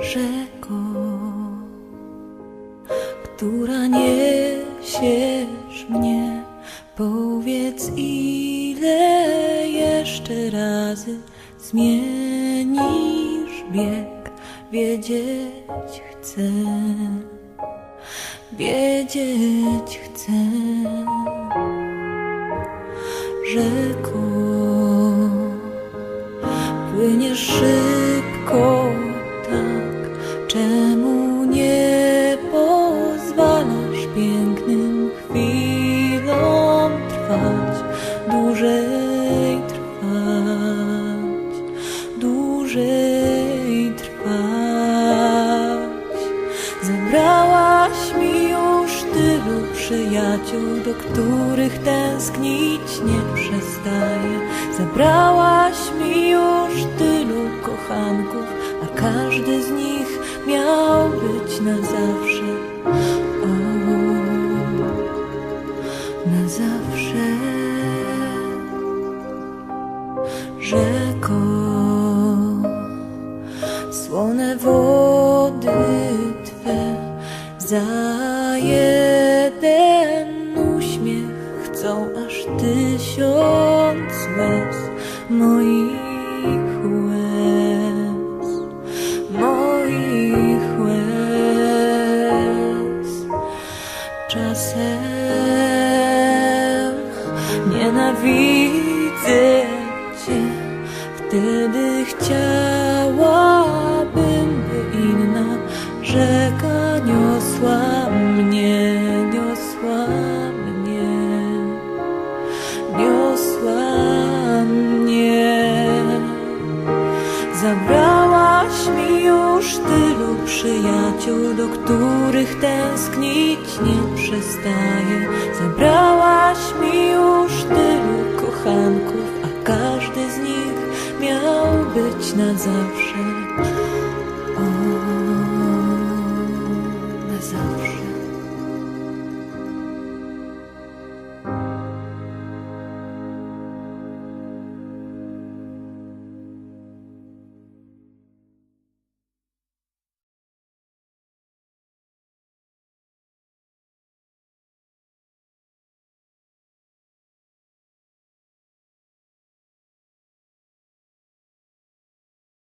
rzeko, która niesiesz mnie. Powiedz, ile jeszcze razy zmienisz bieg. Wiedzieć chcę, wiedzieć chcę. Rzeko, płyniesz szybko pięknym chwilom trwać, dłużej trwać, dłużej trwać. Zabrałaś mi już tylu przyjaciół, do których tęsknić nie przestaję. Zabrałaś mi już tylu kochanków, a każdy z nich miał być na zawsze. Słone wody Twe za jeden uśmiech chcą aż tysiąc łez moich łez, moich łez. Czasem nienawidzę wtedy chciałabym, by inna rzeka niosła mnie, niosła mnie, niosła mnie. Zabrałaś mi już tylu przyjaciół, do których tęsknić nie przestaję. Zabrałaś mi już tylu kochanków, na zawsze.